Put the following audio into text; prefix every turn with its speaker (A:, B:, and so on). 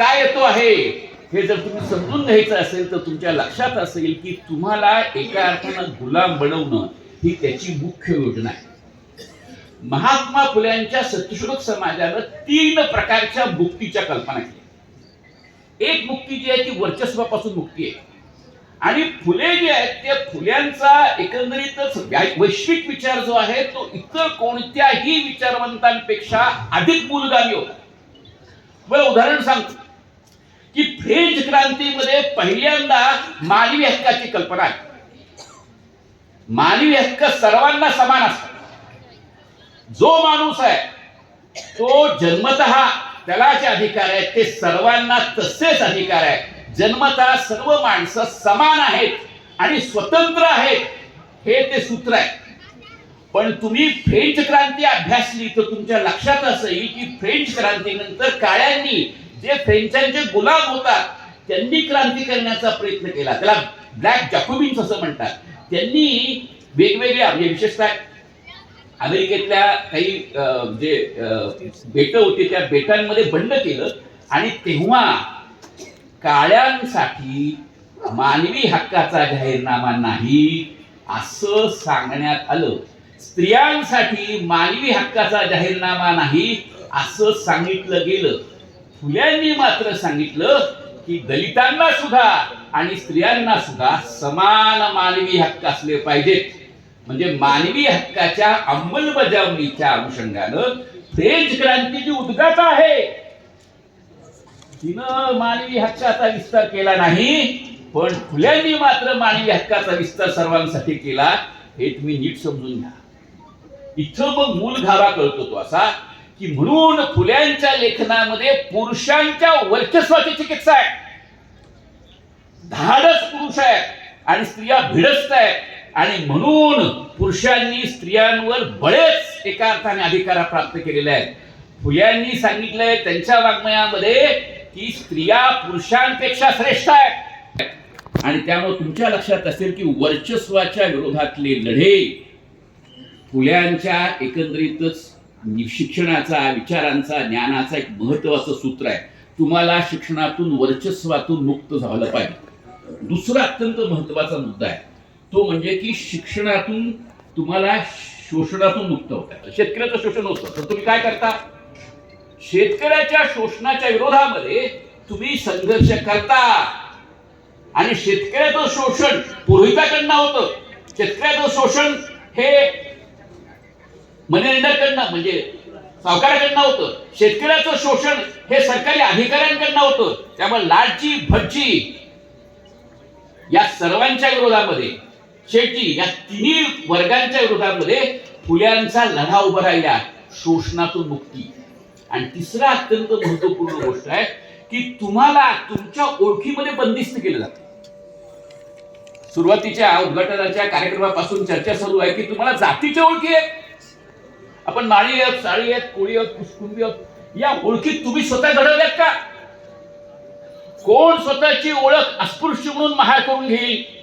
A: काय येतो आहे? हे जर तुम्ही समजून घ्यायचं असेल तर तुमच्या लक्षात असेल की तुम्हाला एका अर्थानं गुलाम बनवणं ही त्याची मुख्य योजना आहे. महात्मा फुल्यांच्या सत्यशोधक समाजानं तीन प्रकारच्या मुक्तीच्या कल्पना केल्या. एक मुक्ती जी आहे ती वर्चस्वापासून मुक्ती आहे. आणि फुले जे आहेत त्या फुल्यांचा एकंदरीतच वैश्विक विचार जो आहे तो इतर कोणत्याही विचारवंतांपेक्षा अधिक मूलगामी होता. मला उदाहरण सांगतो. की फ्रेंच क्रांतीमध्ये पहिल्यांदा मानवी हक्काची कल्पना आहे. मानवी हक्क सर्वांना समान असतात. जो माणूस आहे तो जन्मत त्याला जे अधिकार आहेत ते सर्वांना तसेच अधिकार आहे जन्मतः सर्व माणसं समान आहेत आणि स्वतंत्र आहेत हे ते सूत्र आहे. पण तुम्ही फ्रेंच क्रांती अभ्यासली तर तुमच्या लक्षात असं येईल की फ्रेंच क्रांतीनंतर काळ्यांनी जे फ्रेंचांचे गुलाम होतात त्यांनी क्रांती करण्याचा प्रयत्न केला. त्याला ब्लॅक जॅकोबिन्स असं म्हणतात. त्यांनी वेगवेगळ्या म्हणजे विशेषतः अमेरिकेतल्या काही जे बेट होती त्या बेटांमध्ये बंड केलं. आणि तेव्हा काळ्यांसाठी मानवी हक्काचा जाहीरनामा नाही असं सांगण्यात आलं. स्त्रियांसाठी मानवी हक्काचा जाहीरनामा नाही असं सांगितलं गेलं. फुल्यांनी मात्र सांगितलं की दलितांना सुद्धा आणि स्त्रियांना सुद्धा समान मानवी हक्क असले पाहिजेत. म्हणजे मानवी हक्काच्या अंमलबजावणीच्या अनुषंगानं फ्रेंच क्रांती जी उद्गात आहे. तिनं मानवी हक्काचा विस्तार केला नाही पण फुल्यांनी मात्र मानवी हक्काचा विस्तार सर्वांसाठी केला हे तुम्ही नीट समजून घ्या. इथं मग मूल घावा कळतो तो असा की म्हणून फुल्यांच्या लेखनामध्ये पुरुषांच्या वर्चस्वाची चिकित्सा आहे. धाडस पुरुष आहे आणि स्त्रिया भिडस्त आहे. आणि म्हणून पुरुषांनी स्त्रियांवर बरेच एका अर्थाने अधिकार प्राप्त केलेले आहेत. फुल्यांनी सांगितलंय त्यांच्या वाङ्मयामध्ये की स्त्रिया पुरुषांपेक्षा श्रेष्ठ आहे आणि त्यामुळे तुमच्या लक्षात असेल की वर्चस्वाच्या विरोधातले लढे फुल्यांच्या एकंदरीतच शिक्षणाचा विचारांचा ज्ञानाचा एक महत्त्वाचं सूत्र आहे. तुम्हाला शिक्षणातून वर्चस्वातून मुक्त झालं पाहिजे. दुसरा अत्यंत महत्त्वाचा मुद्दा आहे. तो म्हणजे की शिक्षणातून तुम्हाला शोषणातून मुक्त होता. शेतकऱ्याचं शोषण होतं. तर तुम्ही काय करता? शेतकऱ्याच्या शोषणाच्या विरोधामध्ये तुम्ही संघर्ष करता. आणि शेतकऱ्याचं शोषण पुरोहिताकडनं होतं. शेतकऱ्याचं शोषण हे मनेंडरकडनं म्हणजे सावकाराकडनं होतं. शेतकऱ्याचं शोषण हे सरकारी अधिकाऱ्यांकडनं होतं. त्यामुळे लाटची भटची या सर्वांच्या विरोधामध्ये शेटजी या तिन्ही वर्गांच्या विरोधामध्ये फुल्यांचा लढा उभा राहिला. शोषणातून मुक्ती. आणि तिसरा अत्यंत महत्त्वपूर्ण गोष्ट आहे की तुम्हाला तुमच्या ओळखीमध्ये बंदिस्त केलं जातं. सुरुवातीच्या उद्घाटनाच्या कार्यक्रमापासून चर्चा सुरू आहे की तुम्हाला जातीच्या ओळखी आहे. आपण माळी आहोत साळी आहेत कोळी आहोत कुसकुंबी आहोत या ओळखीत तुम्ही स्वतः घडवल्यात का? कोण स्वतःची ओळख अस्पृश्य म्हणून महार करून घेईल?